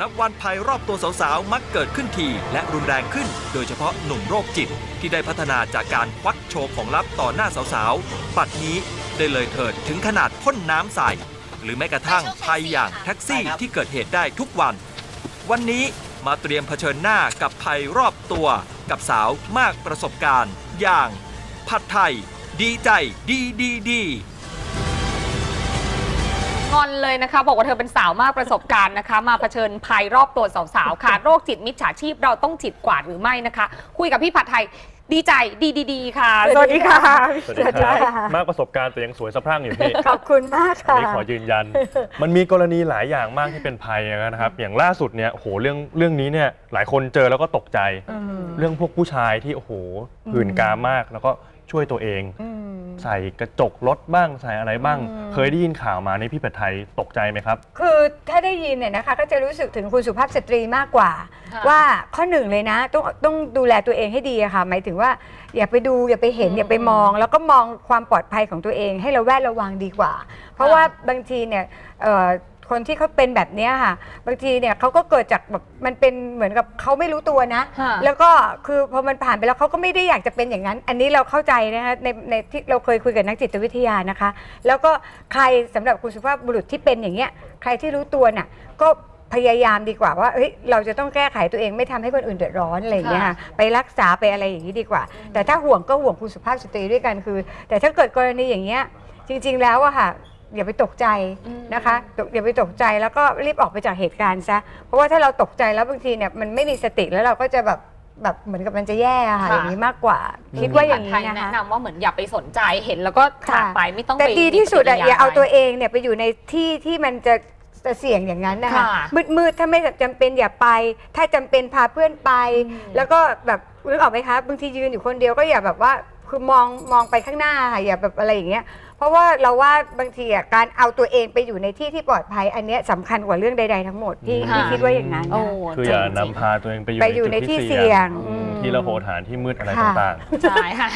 นับวันภัยรอบตัวสาวๆ มักเกิดขึ้นทีและรุนแรงขึ้น โดยเฉพาะหนุ่มโรคจิตที่ได้พัฒนาจากการควักโชว์ของลับต่อหน้าสาวๆ ปัดนี้ได้เลยเถิดถึงขนาดพ่นน้ำใส่ หรือแม้กระทั่งภัยอย่างแท็กซี่ที่เกิดเหตุได้ทุกวัน วันนี้มาเตรียมเผชิญหน้ากับภัยรอบตัว กับสาวมากประสบการณ์ อย่างผัดไทย ดีใจดีดีดี งอนเลยนะคะ บอกว่าเธอเป็นสาวมากประสบการณ์นะคะ มาเผชิญภัยรอบตัวสาวๆค่ะ โรคจิตมิจฉาชีพเราต้องจิตกว่าหรือไม่นะคะ คุยกับพี่ผัดไทยดีใจดีดีดีค่ะ สวัสดีค่ะ สวัสดีครับมากประสบการณ์แต่ยังสวยสะพรั่งอยู่พี่ขอบคุณมากอันค่ะนี้ขอยืนยัน มันมีกรณีหลายอย่างมากที่เป็นภัยนะครับ อย่างล่าสุดเนี่ยโอ้โหเรื่องเรื่องนี้เนี่ยหลายคนเจอแล้วก็ตกใจ เรื่องพวกผู้ชายที่โอ้โหหื่นกามมากแล้วก็ช่วยตัวเอง ใส่กระจกรถบ้างใส่อะไรบ้าง เคยได้ยินข่าวมาในพี่เป็ดไทยตกใจไหมครับ คือถ้าได้ยินเนี่ยนะคะก็จะรู้สึกถึงคุณสุภาพสตรีมากกว่าค่ะว่าข้อหนึ่งเลยนะ ต้องต้องดูแลตัวเองให้ดีอะค่ะ หมายถึงว่าอย่าไปดูอย่าไปเห็นอย่าไปมอง แล้วก็มองความปลอดภัยของตัวเอง ให้เราแวดระวังดีกว่า เพราะว่าบางทีเนี่ยเอ่อ คนที่เขาเป็นแบบเนี้ยค่ะ บางทีเนี่ยเขาก็เกิดจากแบบมันเป็นเหมือนกับเขาไม่รู้ตัวนะ ค่ะ แล้วก็คือพอมันผ่านไปแล้วเขาก็ไม่ได้อยากจะเป็นอย่างนั้น อันนี้เราเข้าใจนะคะในในที่เราเคยคุยกับนักจิตวิทยานะคะ แล้วก็ใครสำหรับคุณสุภาพบุรุษที่เป็นอย่างเงี้ยใครที่รู้ตัวน่ะก็พยายามดีกว่าว่าเฮ้ยเราจะต้องแก้ไขตัวเองไม่ทำให้คนอื่นเดือดร้อนอะไรอย่างเงี้ยค่ะไปรักษาไปอะไรอย่างนี้ดีกว่า แต่ถ้าห่วงก็ห่วงคุณสุภาพสตรีด้วยกันคือ แต่ถ้าเกิดกรณีอย่างเงี้ยจริง ๆ แล้วอะค่ะ อย่าไปตกใจนะคะตกอย่าไปตกใจแล้วก็รีบออกไปจากเหตุการณ์ซะเพราะว่าถ้าเราตกใจแล้วบางทีเนี่ยมันไม่มีสติแล้วเราก็จะแบบแบบเหมือนกับมันจะแย่อะค่ะค่ะ อย่างนี้มากกว่า คิดว่าอย่างพี่ผัดนี้ไทยนะคะแนะนำว่าเหมือนอย่าไปสนใจเห็นแล้วก็จากไปไม่ต้องแต่ไปดีที่สุดอะมีปฏิกิริ อย่าเอาะไรตัวเองเนี่ยไปอยู่ในที่ที่มันจะจะเสี่ยงอย่างนั้นนะคะค่ะมืดมืดๆถ้าไม่จำเป็นอย่าไป ถ้าจำเป็นพาเพื่อนไป อืม แล้วก็แบบนึกออกไหมคะบางทียืนอยู่คนเดียวก็อย่าแบบว่าคือมองมองไปข้างหน้าค่ะอย่าแบบอะไรอย่างเงี้ย เพราะว่าเราว่าบางทีอะการเอาตัวเองไปอยู่ในที่ที่ปลอดภัย อันเนี้ยสำคัญกว่าเรื่องใดๆทั้งหมดที่ค่ะที่คิดว่าอย่างนั้นโอ้นะคืออย่านำพาตัวเองไปอยู่ไปอยู่ในจุดที่เสี่ยงอืมอืมที่ระโหฐานที่มืดอะไรค่ะ ต่างใช่ค่ะ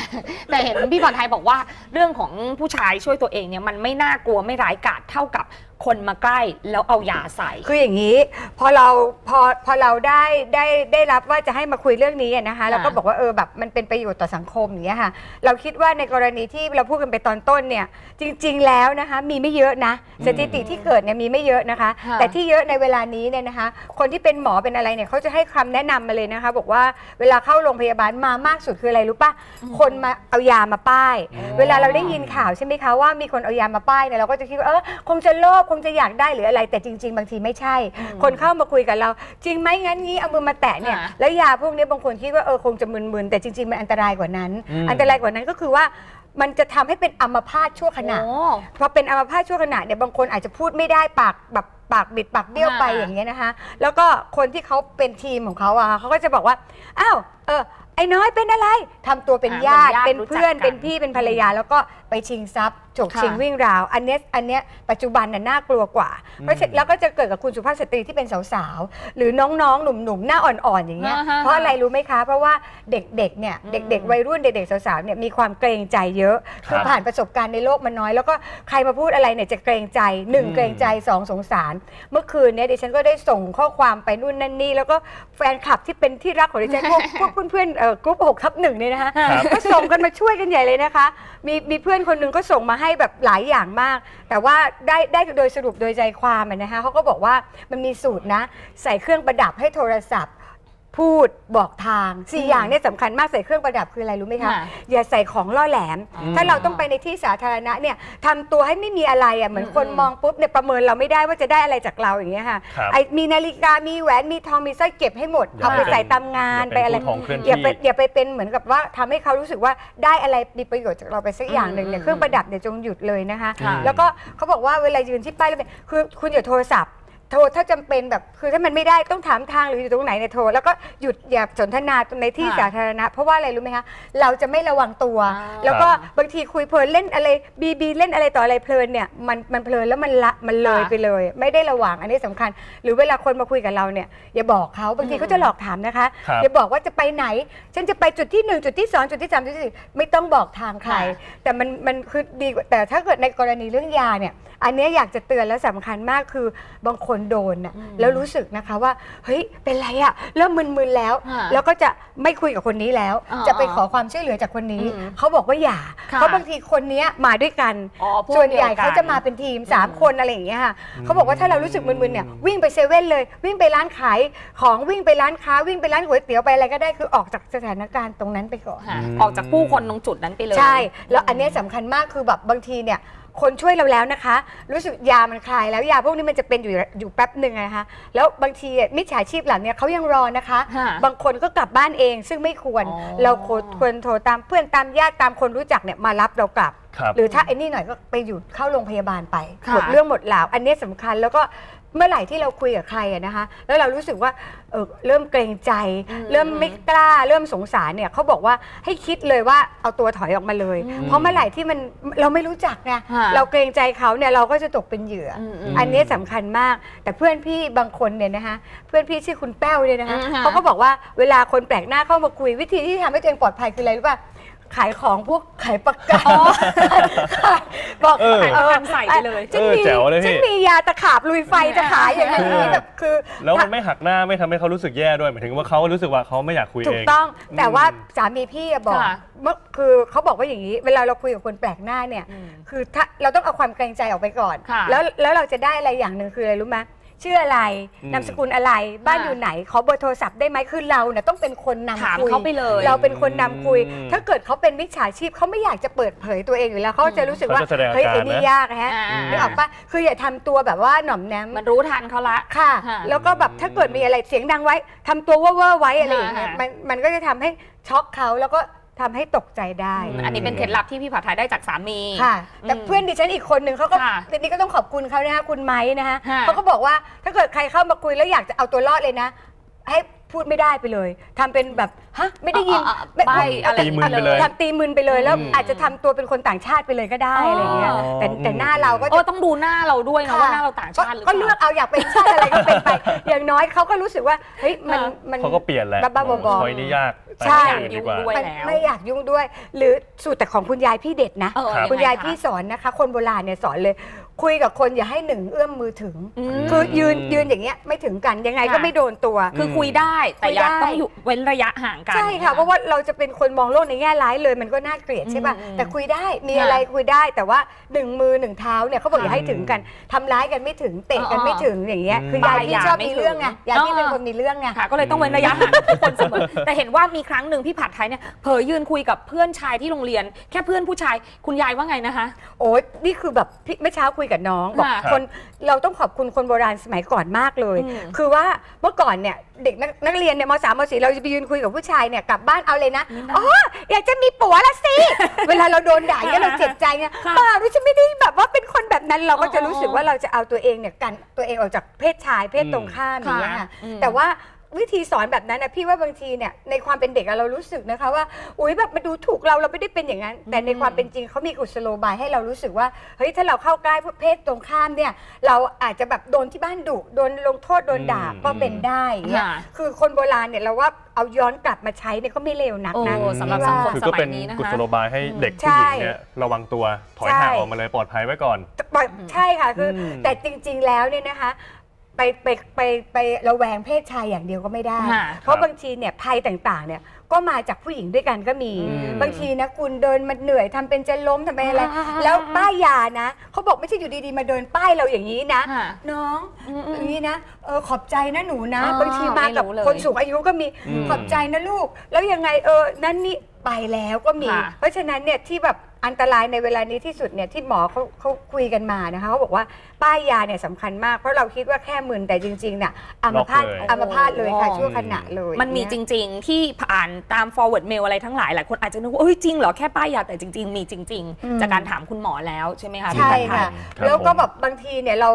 แต่เห็นพี่ผัดไทยบอกว่าเรื่องของผู้ชายช่วยตัวเองเนี่ยมันไม่น่ากลัวไม่ร้ายกาจเท่ากับ คนมาใกล้แล้วเอายาใส่ คืออย่างนี้พอเราพอพอเราได้ได้ได้รับว่าจะให้มาคุยเรื่องนี้อะนะคะเราก็บอกว่าเออแบบมันเป็นประโยชน์ต่อสังคมอย่างเงี้ยค่ะ เราคิดว่าในกรณีที่เราพูดกันไปตอนต้นเนี่ย จริง ๆ แล้วนะคะ มีไม่เยอะนะสถิติที่เกิดเนี่ยมีไม่เยอะนะคะ ค่ะ แต่ที่เยอะในเวลานี้เนี่ยนะคะ คนที่เป็นหมอเป็นอะไรเนี่ยเขาจะให้คำแนะนำมาเลยนะคะ บอกว่าเวลาเข้าโรงพยาบาลมามากสุดคืออะไรรู้ปะคนมาเอายามาป้าย เวลาเราได้ยินข่าวใช่ไหมคะว่ามีคนเอายามาป้ายเนี่ยเราก็จะคิดว่าเออคงจะโลภคงจะอยากได้หรืออะไร แต่จริง ๆ บางทีไม่ใช่ คนเข้ามาคุยกับเรา จริงไหมงั้นงี้เอามือมาแตะเนี่ยค่ะแล้วยาพวกนี้บางคนคิดว่าเออคงจะมึนๆแต่จริงๆมันอันตรายกว่านั้น อืม อันตรายกว่านั้นก็คือว่ามันจะทำให้เป็นอัมพาตชั่วขณะ โอ้ พอเป็นอัมพาตชั่วขณะเนี่ยบางคนอาจจะพูดไม่ได้ปากแบบปากบิดปากเบี้ยวไปค่ะอย่างเงี้ยนะคะ แล้วก็คนที่เขาเป็นทีมของเขาอะเขาก็จะบอกว่าอ้าวเออไอ้น้อยเป็นอะไรทำตัวเป็นอ่าญาติเป็นญาติเป็นเพื่อนรู้จักกัน เป็นพี่เป็นภรรยา แล้วก็ไปชิงทรัพย์ฉกค่ะชิงวิ่งราว อันเนี้ยอันเนี้ยปัจจุบันน่ะน่ากลัวกว่าเพราะฉะแล้วก็จะเกิดกับคุณสุภาพสตรีที่เป็นสาวๆ หรือน้องๆ หนุ่มๆ หน้าอ่อนๆ อย่างเงี้ย อ่าฮะเพราะอะไรรู้ไหมคะ เพราะว่าเด็กๆ เนี่ยอืมเด็กๆ วัยรุ่นเด็กๆ สาวๆ เนี่ยมีความเกรงใจเยอะคือครับผ่านประสบการณ์ในโลกมันน้อย แล้วก็ใครมาพูดอะไรเนี่ยจะเกรงใจหนึ่งอืม เกรงใจสองสงสาร เมื่อคืนเนี่ยดิฉันก็ได้ส่งข้อความไปนู่นนั่นนี่ แล้วก็แฟนคลับที่เป็นที่รักของดิฉันพวกพวกเพื่อนๆเอ่อกรุ๊ปหกทับหนึ่งเนี่ยนะคะ ครับ ก็ส่งกันมาช่วยกันใหญ่เลยนะคะ มีมีเพื่อนคนหนึ่งก็ส่งมาให้แบบหลายอย่างมาก แต่ว่าได้ได้โดยสรุปโดยใจความอะนะคะเขาก็บอกว่ามันมีสูตรนะ ใส่เครื่องประดับให้โทรศัพท์ พูดบอกทางสี่อย่างเนี่ยสำคัญมากใส่เครื่องประดับคืออะไรรู้ไหมคะค่ะอย่าใส่ของล่อแหลม อืมถ้าเราต้องไปในที่สาธารณะเนี่ยทำตัวให้ไม่มีอะไรอะเหมือนคนอืม มองปุ๊บเนี่ยประเมินเราไม่ได้ว่าจะได้อะไรจากเราอย่างเงี้ยค่ะครับไอมีนาฬิกามีแหวนมีทองมีสร้อยเก็บให้หมดอย่าเอาไปไปใส่เป็นตามงานอย่าไปเป็นอะไรผู้ของเคลื่อนอย่าไปที่ อย่าไปเป็นเหมือนกับว่าทำให้เขารู้สึกว่าได้อะไรมีประโยชน์จากเราไปสักอย่างหนึ่งเนี่ยอืมเครื่องประดับเนี่ยจงหยุดเลยนะคะ ค่ะ แล้วก็เขาบอกว่าเวลายืนที่ป้ายรถเมล์คือคุณอย่าโทรศัพท์ โทรถ้าจำเป็นแบบคือถ้ามันไม่ได้ต้องถามทางหรืออยู่ตรงไหนเนี่ยโทรแล้วก็หยุดอย่าสนทนาในที่ค่ะสาธารณะ เพราะว่าอะไรรู้ไหมคะเราจะไม่ระวังตัว อ่า แล้วก็บางทีคุยเพลินเล่นอะไรบีบีเล่นอะไรต่ออะไรเพลินเนี่ยมันมันเพลินแล้วมันละมันเลยไปเลย ไม่ได้ระวังอันนี้สำคัญ หรือเวลาคนมาคุยกับเราเนี่ยอย่าบอกเขาบางทีเขาจะหลอกถามนะคะ ครับ อย่าบอกว่าจะไปไหน ฉันจะไปจุดที่หนึ่งจุดที่สองจุดที่สามจุดที่สี่ไม่ต้องบอกทางใคร ค่ะ แต่มันมันคือดีกว่าแต่ถ้าเกิดในกรณีเรื่องยาเนี่ย อันเนี้ยอยากจะเตือนแล้วสำคัญมากคือบางคนคนโดนน่ะอืมแล้วรู้สึกนะคะว่าเฮ้ยเป็นไรอะเริ่มมึนๆแล้วค่ะแล้วก็จะไม่คุยกับคนนี้แล้วอ๋อจะไปขอความช่วยเหลือจากคนนี้อืมเขาบอกว่าอย่าค่ะเพราะบางทีคนเนี้ยมาด้วยกันอ๋อพกส่วนใหญ่ดียกัเขาจะมาเป็นทีม 3 คนอะไรอย่างเงี้ยค่ะเขาบอกว่าถ้าเรารู้สึกมึนๆเนี่ยวิ่งไปเซเว่นเลย วิ่งไปร้านขายของวิ่งไปร้านค้าวิ่งไปร้านก๋วยเตี๋ยวไปอะไรก็ได้คือออกจากสถานการณ์ตรงนั้นไปก่อนค่ะอืมออกจากผู้คนตรงจุดนั้นไปเลยใช่ แล้วอันเนี้ยสำคัญมากคือแบบบางทีเนี่ย คนช่วยเราแล้วนะคะ รู้สึกยามันคลายแล้วยาพวกนี้มันจะเป็นอยู่อยู่แป๊บหนึ่งอะนะคะ แล้วบางทีมิจฉาชีพเหล่าเนี้ยเขายังรอนะคะค่ะบางคนก็กลับบ้านเองซึ่งไม่ควร อ๋อ เราควรควรโทรตามเพื่อนตามญาติตามคนรู้จักเนี่ยมารับเรากลับ ครับ หรือถ้าไอ้นี่หน่อยก็ไปอยู่เข้าโรงพยาบาลไปค่ะ หมดเรื่องหมดราวอันเนี้ยสำคัญแล้วก็ เมื่อไหร่ที่เราคุยกับใครอะนะคะ แล้วเรารู้สึกว่าเออเริ่มเกรงใจอืมเริ่มไม่กล้า เริ่มสงสารเนี่ยเขาบอกว่าให้คิดเลยว่าเอาตัวถอยออกมาเลยอืมเพราะเมื่อไหร่ที่มันเราไม่รู้จักไงค่ะเราเกรงใจเขาเนี่ยเราก็จะตกเป็นเหยื่ออมมอันเนี้ยสำคัญมาก แต่เพื่อนพี่บางคนเนี่ยนะคะ เพื่อนพี่ชื่อคุณแป้วเนี่ยนะคะอืมค่ะเขาก็บอกว่าเวลาคนแปลกหน้าเข้ามาคุยวิธีที่ทำให้ตัวเองปลอดภัยคืออะไรรู้ป่ะ ขายของพวกขายประกันบอกเออ ขายประกันใส่ไปเลยฉันเออมีแจ๋วเลยพี่ ฉันมียาตะขาบลุยไฟจะขายอย่างนั้นอย่างนี้แบบคือ แล้วมันไม่หักหน้าไม่ทำให้เขารู้สึกแย่ด้วยหมายถึงว่าเขารู้สึกว่าเขาไม่อยากคุยถูเอกง ต้องแต่ว่าอืมสามีพี่อะบอกค่ะ เมื่อคือเขาบอกว่าอย่างนี้ เวลาเราคุยกับคนแปลกหน้าเนี่ย อืม คือถ้าเราต้องเอาความเกรงใจออกไปก่อน ค่ะแล้วแล้วเราจะได้อะไรอย่างหนึ่งคืออะไรรู้ไหม ชื่ออะไรอืม นามสกุลอะไร บ้านค่ะอยู่ไหนขอเบอร์โทรศัพท์ได้ไหมคือเราเนี่ยต้องเป็นคนนำถามคุยเขาไปเลย เราเป็นคนนำคุย อืมถ้าเกิดเขาเป็นมิจฉาชีพเขาไม่อยากจะเปิดเผยตัวเองอยู่แล้วเขาจะรู้สึกว่าเขาจะแสดงอาการเฮ้ยไอ้นี่นะ ยากฮะอ่านึกออกปะคืออย่าทำตัวแบบว่าหน่อมแนม มันรู้ทันเขาละ ค่ะค่ะแล้วก็แบบถ้าเกิดมีอะไรเสียงดังไว้ทำตัวเว่อร์ๆไว้อะไรอย่างเงี้ยค่ะมันมันก็จะทำให้ช็อกเขาแล้วก็ ทำให้ตกใจได้ อันนี้เป็นเคล็ดลับที่พี่ผัดไทยได้จากสามี ค่ะ แต่อืมเพื่อนดิฉันอีกคนหนึ่งเขาก็ค่ะทีนี้ก็ต้องขอบคุณเขานะคะคุณไม้นะคะค่ะเขาก็บอกว่าถ้าเกิดใครเข้ามาคุยแล้วอยากจะเอาตัวรอดเลยนะ ให้ พูดไม่ได้ไปเลยทำเป็นแบบฮะไม่ได้ยินอะอะไม่ใบ้อะไร ตีมือไปเลย ทำตีมึนไปเลยแล้วอืม อาจจะทำตัวเป็นคนต่างชาติไปเลยก็ได้อ๋อออะไรอย่างเงี้ยแต่แต่หน้าเราก็โอ้จะต้องดูหน้าเราด้วยนะว่าหน้าเราต่างชาติหรือเปก็ล่าเลือกเอาอยากเป็นชาติอะไรก็เป็นไป อย่างน้อยเขาก็รู้สึกว่าเฮ้ยมันค่ะมัน เขาก็เปลี่ยนแหละบ้าๆบอๆ คอยนี่ยากไปใช่ทางอื่นดีกว่าด้วยมันแล้วไม่อยากยุ่งด้วย หรือสูตรแต่ของคุณยายพี่เด็ดนะ เออครับงไงคุณยายะพี่สอนนะคะ คนโบราณเนี่ยสอนเลย คุยกับคนอย่าให้หนึ่งเอื้อมมือถึงอืมคือยืนยืนอย่างเงี้ยไม่ถึงกันยังไงก็ค่ะไม่โดนตัว คือคุยได้แต่คุยอยากได้ต้องอยู่เว้นระยะห่างกัน ใช่ค่ะเพราะว่าเราจะเป็นคนมองโลกในแง่ร้ายเลยมันก็น่าเกลียดใช่ป่ะอืมแต่คุยได้มีค่ะอะไรคุยได้แต่ว่าหนึ่งมือหนึ่งเท้าเนี่ยเขาบอกค่ะอย่าให้ถึงกันทำร้ายกันไม่ถึงเตะกันอ๋อไม่ถึงอย่างเงี้ยอืมคือยายพี่ชอบไม่มีถึงเรื่องไงยายพี่อ๋อเป็นคนมีเรื่องไงค่ะก็เลยต้องเว้นระยะห่างกับทุกคนเสมอแต่เห็นว่ามีครั้งหนึ่งพี่ผัดไทยเนี่ยเผยยืนคุยกับเพื่อนชายที่โรงเรียน แค่เพื่อนผู้ชายคุณยายว่าไงนะคะ โอ้ยนี่คือแบบพี่เมื่อเช้าคุยกับน้องบอกค่ะคนเราต้องขอบคุณคนโบราณสมัยก่อนมากเลย อืมคือว่าเมื่อก่อนเนี่ยเด็กนักนักเรียนเนี่ยมสามมสี่เราจะไปยืนคุยกับผู้ชายเนี่ยกลับบ้านเอาเลยนะนี่นะอ๋ออยากจะมีผัวละสิ เวลาเราโดนด่าเนี่ยเราเจ็บใจไงค่ะเปล่ารู้ฉันไม่ได้แบบว่าเป็นคนแบบนั้นเราก็จะอ๋อรู้สึกว่าเราจะเอาตัวเองเนี่ยกันตัวเองออกจากเพศชายเพศตรงข้ามอย่างเงี้ยค่ะค่ะอืม แต่ว่า วิธีสอนแบบนั้นนะพี่ว่าบางทีเนี่ยในความเป็นเด็กอะเรารู้สึกนะคะว่าอุ้ยแบบมาดูถูกเราเราไม่ได้เป็นอย่างนั้น แต่ในความเป็นจริงเขามีกุศโลบายให้เรารู้สึกว่าเฮ้ยถ้าเราเข้าใกล้เพศตรงข้ามเนี่ย เราอาจจะแบบโดนที่บ้านดุโดนลงโทษโดนด่าอืมก็เป็นได้อย่างเงี้ยค่ะ คือคนโบราณเนี่ยเราว่าเอาย้อนกลับมาใช้เนี่ยก็ไม่เลวนักโอ้นะสำหรับพี่สังว่าคม คือสก็มัเป็ยนนี้นะคะ กุศโลบายให้เด็กใช่ผู้หญิงเนี่ยระวังตัวถอยห่างออกมาเลยปลอดภัยไว้ก่อน ปล่อยใช่ค่ะคืออมแต่จริงๆแล้วเนี่ยนะคะ ไปไปไปไประแวงเพศชายอย่างเดียวก็ไม่ได้ ค่ะเพราะบางทีเนี่ยภัยต่างๆ เนี่ยก็มาจากผู้หญิงด้วยกันก็มี อืม บางทีนะคุณเดินมันเหนื่อยทำเป็นจะล้มทำเป็นอะไร อ่า แล้วป้ายยานะเขาบอกไม่ใช่อยู่ดีๆ มาเดินป้ายเราอย่างนี้นะ ค่ะ น้องอืมอย่างนี้นะเออขอบใจนะหนูนะ อ๋อบางทีมากับไม่รู้เลยคนสูงอายุก็มีอืม ขอบใจนะลูก แล้วยังไงเออนั่นนี่ ไปแล้วก็มี ค่ะ เพราะฉะนั้นเนี่ยที่แบบอันตรายในเวลานี้ที่สุดเนี่ยที่หมอเขาเขาคุยกันมานะคะเขาบอกว่าป้ายยาเนี่ยสำคัญมาก เพราะเราคิดว่าแค่มึนแต่จริงๆเนี่ยอัมพาตล็อกเลย อัมพาตเลยค่ะโอ้ชั่วขณะเลยมันมีจเยริง ๆ ที่ผ่านตาม forward mail อะไรทั้งหลายหลายคนอาจจะนึกว่าเอ้ยจริงเหรอแค่ป้ายยาแต่จริง ๆ มีจริงอืมๆจากการถามคุณหมอแล้วใช่ไหมคะใช่พี่ผัดไทย ค่ะครับแล้วก็ผมแบบบางทีเนี่ยเรา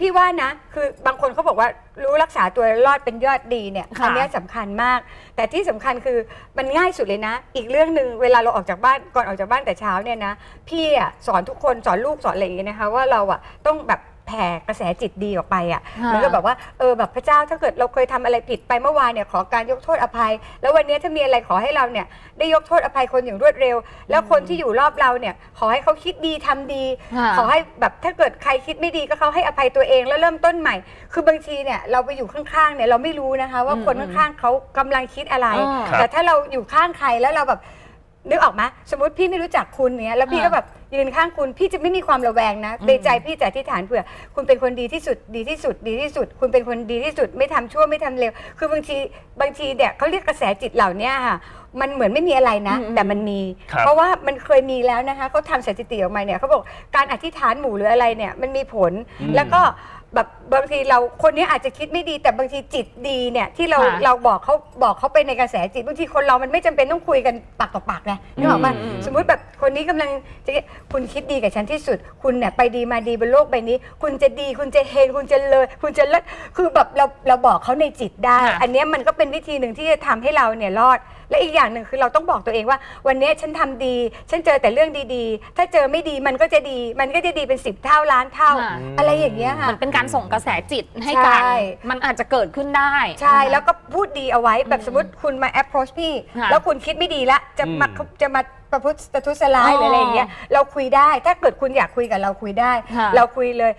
พี่ว่านะ คือบางคนเขาบอกว่ารู้รักษาตัวรอดเป็นยอดดีเนี่ยค่ะอันเนี้ยสำคัญมาก แต่ที่สำคัญคือมันง่ายสุดเลยนะ อีกเรื่องหนึ่งเวลาเราออกจากบ้านก่อนออกจากบ้านแต่เช้าเนี่ยนะ พี่อะสอนทุกคนสอนลูกสอนอะไรอย่างเงี้ยนะคะว่าเราอะต้องแบบ แผ่กระแสจิตดีออกไปอะค่ะเหมือนกับแบบว่าเออแบบพระเจ้าถ้าเกิดเราเคยทำอะไรผิดไปเมื่อวานเนี่ยขอการยกโทษอภัย แล้ววันนี้ถ้ามีอะไรขอให้เราเนี่ยได้ยกโทษอภัยคนอย่างรวดเร็ว แล้วคนที่อยู่รอบเราเนี่ยขอให้เขาคิดดีทำดี ค่ะ ขอให้แบบถ้าเกิดใครคิดไม่ดีก็เขาให้อภัยตัวเองแล้วเริ่มต้นใหม่ คือบางทีเนี่ยเราไปอยู่ข้างๆเนี่ยเราไม่รู้นะคะ ว่าอืมคนข้างๆเขากำลังคิดอะไรอ๋อครับแต่ถ้าเราอยู่ข้างใครแล้วเราแบบ นึกออกไหมสมมติพี่ไม่รู้จักคุณเนี้ยแล้วพี่อ่าก็แบบยืนข้างคุณพี่จะไม่มีความระแวงนะอืมในใจพี่จะอธิษฐานเผื่อ คุณเป็นคนดีที่สุดดีที่สุดดีที่สุด คุณเป็นคนดีที่สุดไม่ทำชั่วไม่ทำเลวคือบางทีบางทีเนี่ยเขาเรียกกระแสจิตเหล่านี้ค่ะ มันเหมือนไม่มีอะไรนะอืมแต่มันมี ครับ เพราะว่ามันเคยมีแล้วนะคะเขาทำสถิติออกมาเนี่ยเขาบอกการอธิษฐานหมู่หรืออะไรเนี่ยมันมีผลอืมแล้วก็แบบบางทีเราคนนี้อาจจะคิดไม่ดีแต่บางทีจิตดีเนี่ยที่เราค่ะเราบอกเขาบอกเขาไปในกระแสจิตบางทีคนเรามันไม่จำเป็นต้องคุยกันปากต่อปากนะนึกออกปะอืม สมมุติแบบคนนี้กำลังจะคุณคิดดีกับฉันที่สุด คุณเนี่ยไปดีมาดีบนโลกใบนี้ คุณจะดีคุณจะเฮงคุณจะเลย คุณจะเลิศคือแบบเราเราบอกเขาในจิตได้ ค่ะ อันเนี้ยมันก็เป็นวิธีหนึ่งที่จะทำให้เราเนี่ยรอด และอีกอย่างหนึ่งคือเราต้องบอกตัวเองว่า วันเนี้ยฉันทำดี ฉันเจอแต่เรื่องดีๆ ถ้าเจอไม่ดีมันก็จะดี มันก็จะดีเป็นสิบเท่าล้านเท่า ค่ะ อะไรอย่างเงี้ยค่ะ มันเป็นการส่งกระแสจิตให้กัน ใช่ มันอาจจะเกิดขึ้นได้ ใช่แล้วก็พูดดีเอาไว้แบบสมมติคุณมา approach พี่ ค่ะ แล้วคุณคิดไม่ดีละจะมาอืม จะมาประพฤติทุษร้ายหรืออะไรอย่างเงี้ยเราคุยได้ถ้าเกิดคุณอยากคุยกับเราคุยได้ ค่ะเราคุยเลย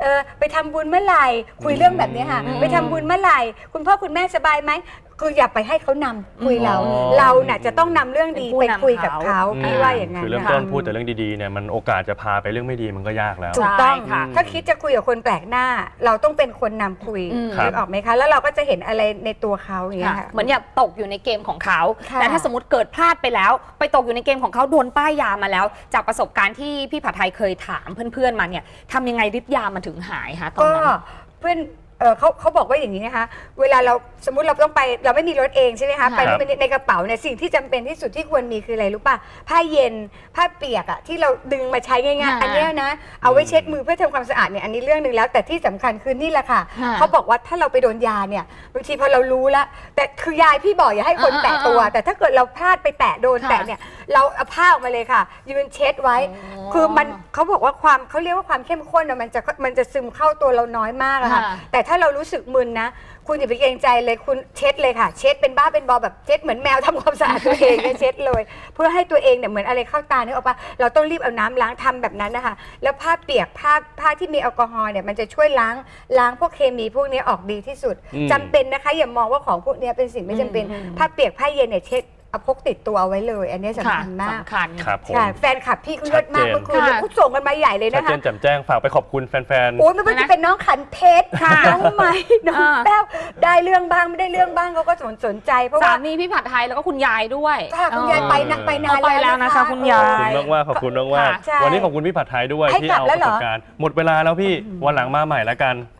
เออไปทำบุญเมื่อไหร่คุยเรื่องแบบเนี้ยค่ะ อืม ไปทำบุญเมื่อไหร่ คุณพ่อคุณแม่สบายไหม คืออย่าไปให้เขานำคุยเรา อ๋อ เราน่ะจะต้องนำเรื่องดีเป็นผู้นำไปคุยกับเขาอืมพี่ว่าอย่างนั้นคือเริ่มค่ะต้นพูดแต่เรื่องดีๆเนี่ยมันโอกาสจะพาไปเรื่องไม่ดีมันก็ยากแล้ว ถูกต้องใช่ค่ะถ้าคิดจะคุยกับคนแปลกหน้า เราต้องเป็นคนนำคุยอืม ครับ นึกออกไหมคะ แล้วเราก็จะเห็นอะไรในตัวเขาอย่างเงี้ยค่ะค่ะเหมือนอย่าตกอยู่ในเกมของเขา ค่ะแต่ถ้าสมมติเกิดพลาดไปแล้ว ไปตกอยู่ในเกมของเขาโดนป้ายยามาแล้ว จากประสบการณ์ที่พี่ผัดไทยเคยถามเพื่อนๆมาเนี่ยทำยังไงฤทธิ์ยามันถึงหายคะตอนก็นั้น เพื่อน เอ่อเขาเขาบอกว่าอย่างนี้นะคะ เวลาเราสมมุติเราต้องไปเราไม่มีรถเองใช่ไหมคะค่ะไปในในกระเป๋าเนี่ยสิ่งที่จำเป็นที่สุดที่ควรมีคืออะไรรู้ป่ะผ้าเย็นผ้าเปียกอะที่เราดึงมาใช้ง่ายค่ะๆอันเนี้ยนะเอาไว้เช็ดมือเพื่อทำความสะอาดเนี่ยอันนี้เรื่องหนึ่งแล้ว แต่ที่สำคัญคือนี่แหละค่ะค่ะเขาบอกว่าถ้าเราไปโดนยาเนี่ยบางทีพอเรารู้แล้วแต่คือยายพี่บอกอย่าให้คนอ่าแตะตัว อ่าแต่ถ้าเกิดเราพลาดไปแตะโดนค่ะ แตะเนี่ยเราเอาผ้าออกมาเลยค่ะยืนเช็ดไว้อ๋อคือมันเขาบอกว่าความเขาเรียกว่าความเข้มข้นอะมันจะมันจะซึมเข้าตัวเราน้อยมากอะค่ะ ค่ะ แต่ถ้าเรารู้สึกมึนนะ คุณอย่าไปเกรงใจเลยคุณเช็ดเลยค่ะ เช็ดเป็นบ้าเป็นบอแบบเช็ดเหมือนแมวทำความสะอาดตัวเองเนี่ยเช็ดเลย เพื่อให้ตัวเองเนี่ยเหมือนอะไรเข้าตานึกออกปะเราต้องรีบเอาน้ำล้างทำแบบนั้นนะคะ แล้วผ้าเปียกผ้าผ้าที่มีแอลกอฮอล์เนี่ยมันจะช่วยล้างล้างพวกเคมีพวกนี้ออกดีที่สุดอืม จำเป็นนะคะ อย่ามองว่าของพวกนี้เป็นสิ่งไม่จำเป็นอืมอืมผ้าเปียกผ้าเย็นเนี่ยเช็ด เอาพกติดตัวเอาไว้เลย อันนี้สำค่ะคัญมากสำคัญ ครับผม ใช่แฟนคลับพี่คุณเลิศมากชัดเจน เมื่อคืนเนี่ยค่ะเขาส่งกันมาใหญ่เลยชัดนะเจคะนแจ่มแจ้งฝากไปขอบคุณแฟน โอ้ยไม่ว่าจะเป็นน้องขันเพชรค่ะน้องไม้น้องอ่าแป้วได้เรื่องบ้างไม่ได้เรื่องบ้างเขาก็สนสนใจ เพราะสาว่ามีพี่ผัดไทยแล้วก็คุณยายด้วยค่ะคุณยายไปนักไปนานเอาไปแล้วนะคะคุณยา ๆขอบคุณมากๆขอบคุณมากใช่ๆวันนี้ขอบคุณพี่ผัดไทยด้วยให้ที่กลับเอาแล้ปวเหรระอสบการณ์หมดเวลาแล้วพี่วันหลังมาใหม่แล้วกันค่ะ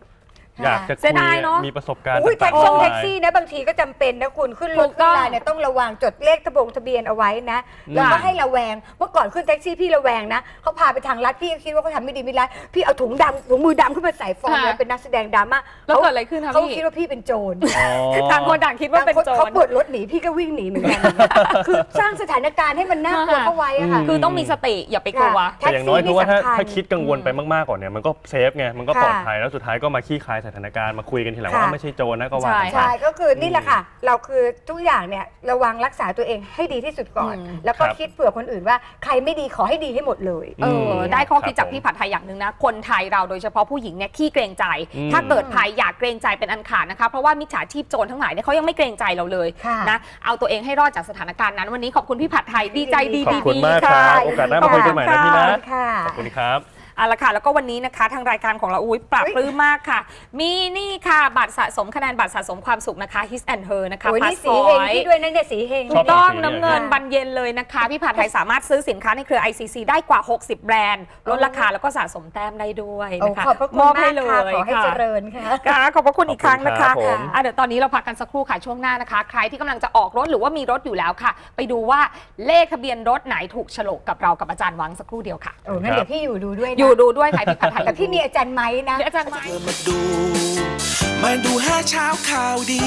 อยากจะเสีคุยดายยเนอะ มีประสบการณ์อุ้ยแท็ต่ากงซี่ๆแท็กซี่นะบางทีก็จำเป็นนะคุณขึ้นรถูถกต้ขึ้อนงลาเนี่ยต้องระวังจดเลขทะบงทะเบียนเอาไว้นะแล้วก็ค่ะให้ระแวงเมื่อก่อนขึ้นแท็กซี่พี่ระแวงนะเขาพาไปทางลัดพี่ก็คิดว่าเขาทำไม่ดีไม่ร้ายพี่เอาถุงดำถุงมือดำขึ้นมาใส่ฟองเลยเป็นนักแสดงดราม่าแล้วเกิดอะไรขึ้นคะเขาพี่คิดว่าพี่เป็นโจรอ๋อ ต่างคนต่างคิดว่าเป็นโจเขาร เปิดรถหนีพี่ก็วิ่งหนีเหมือนกันคือสร้างสถานการณ์ให้มันน่ากลัวเข้าไว้อะค่ะอืมคือต้องมีสติอย่าไปกลัว ค่ะ แต่อย่างน้อยคือว่าถ้าแท็กซี่นี่สำคัญถ้าคิดกังวลไปมากๆก่อนเนี่ยมันก็เซฟไงมันก็ค่ะปลอดภัยแล้วสุดท้ายก็มาขี้คายสถานการณ์มาคุยกันทีหลังค่ะว่าไม่ใช่โจรนะก็ว่ากันใช่ไป ใช่ก็คือนี่แหละค่ะ เราคือทุกอย่างเนี่ยระวังรักษาตัวเองให้ดีที่สุดก่อน อืม แล้วก็ครับ คิดเผื่อคนอื่นว่าใครไม่ดีขอให้ดีให้หมดเลย เออมได้ข้อคิดครับจากพี่ผัดไทยอย่างหนึ่งนะ คนไทยเราโดยเฉพาะผู้หญิงเนี่ยขี้เกรงใจ อืม ถ้าเกิดภัยอยากเกรงใจเป็นอันขาดนะคะ เพราะว่ามิจฉาชีพโจรทั้งหลายเนี่ยเขายังไม่เกรงใจเราเลยค่ะ นะเอาตัวเองให้รอดจากสถานการณ์นั้น วันนี้ขอบคุณพี่ผัดไทยดีใจดีขอดีบคุณดีมากคค่ะ รับ โอกาสหน้ามาคุยกันใหม่นะพี่นะค่ะ ขอบคุณครับ เอาละค่ะแล้วก็วันนี้นะคะ ทางรายการของเราอุ้ยปรับอุ๊ยปลื้มมากค่ะ มีนี่ค่ะบัตรสะสมคะแนนบัตรสะสมความสุขนะคะ His and Her นะคะโอ้ยนี่ Pass สีเฮง Point พี่ด้วยนะเนี่ยสีเฮงชถูอบกต้องสีน้ำเงินค่ะบันเย็นเลยนะคะ พี่ผัดไทยสามารถซื้อสินค้าในเครือ ICC ได้กว่า 60 แบรนด์ลดราคาแล้วก็สะสมแต้มได้ด้วยโอ้นะคะขอบพระคุณมอบมาให้กเลค่ะยขอให้ค่ะเจริญค่ะ ค่ะขอบพระคุณอีกครั้งนะคะขอบคุณครับผม อะเดี๋ยวตอนนี้เราพักกันสักครู่ค่ะช่วงหน้านะคะ ใครที่กำลังจะออกรถหรือว่ามีรถอยู่แล้วค่ะ ไปดูว่าเลขทะเบียนรถไหนถูกโฉลกกับเรากับอาจารย์วังสักครู่เดียวค่ะ โอ้งั้นเดี๋ยวพี่อยู่ดูด้วยนะ อยู่ดูด้วยค่ะพี่ผัดไทยแต่พี่มีอาจารย์ไม้นะเดี๋ยวอาจารย์ไม้เธอมาดู มาดูห้าเช้าข่าวดี